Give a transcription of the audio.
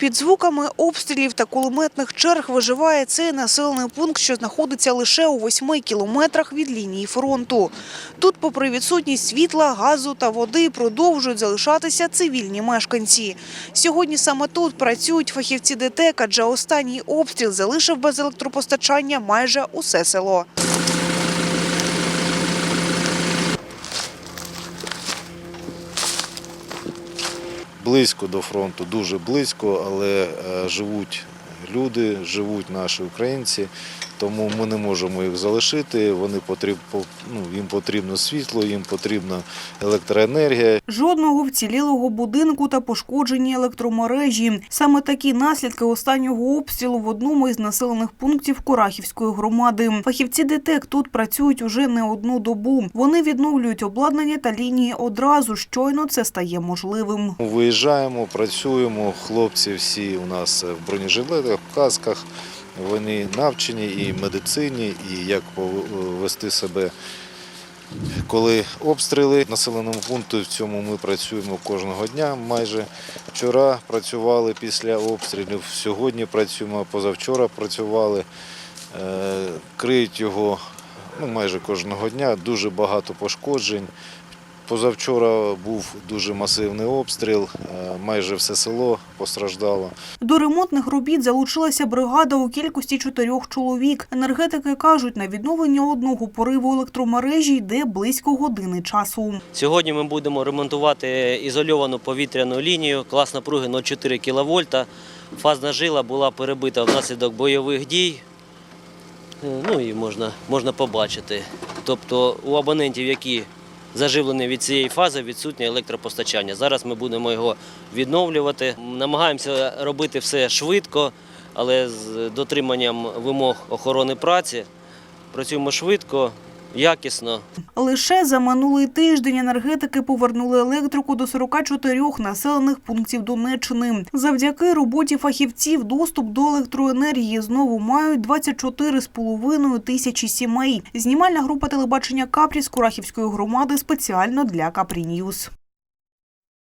Під звуками обстрілів та кулеметних черг виживає цей населений пункт, що знаходиться лише у восьми кілометрах від лінії фронту. Тут, попри відсутність світла, газу та води, продовжують залишатися цивільні мешканці. Сьогодні саме тут працюють фахівці ДТЕК, адже останній обстріл залишив без електропостачання майже усе село. Близько до фронту, дуже близько, але е, живуть люди, живуть наші українці, тому ми не можемо їх залишити. Вони потріб, ну, їм потрібно світло, їм потрібна електроенергія. Жодного вцілілого будинку та пошкоджені електромережі. Саме такі наслідки останнього обстрілу в одному із населених пунктів Курахівської громади. Фахівці ДТЕК тут працюють уже не одну добу. Вони відновлюють обладнання та лінії одразу. Щойно це стає можливим. Виїжджаємо, працюємо. Хлопці всі у нас в бронежилетах, касках. Вони навчені і медицині, і як повести себе. Коли обстріли населеному пункту, в цьому ми працюємо кожного дня. Майже вчора працювали після обстрілів, сьогодні працюємо, позавчора працювали. Е, Криють його ну, майже кожного дня, дуже багато пошкоджень. Позавчора був дуже масивний обстріл, е, майже все село постраждало. До ремонтних робіт залучилася бригада у кількості чотирьох чоловік. Енергетики кажуть, на відновлення одного пориву електромережі йде близько години часу. Сьогодні ми будемо ремонтувати ізольовану повітряну лінію, клас напруги 0,4 кВт. Фазна жила була перебита внаслідок бойових дій. Е, Ну і можна, можна побачити. Тобто у абонентів, які заживлені від цієї фази, відсутнє електропостачання. Зараз ми будемо його відновлювати. Намагаємося робити все швидко, але з дотриманням вимог охорони праці. Працюємо швидко, якісно. Лише за минулий тиждень енергетики повернули електрику до 44 населених пунктів Донеччини. Завдяки роботі фахівців доступ до електроенергії знову мають 24,5 тисячі сімей. Знімальна група телебачення Капрі з Курахівської громади спеціально для Капрі Ньюз.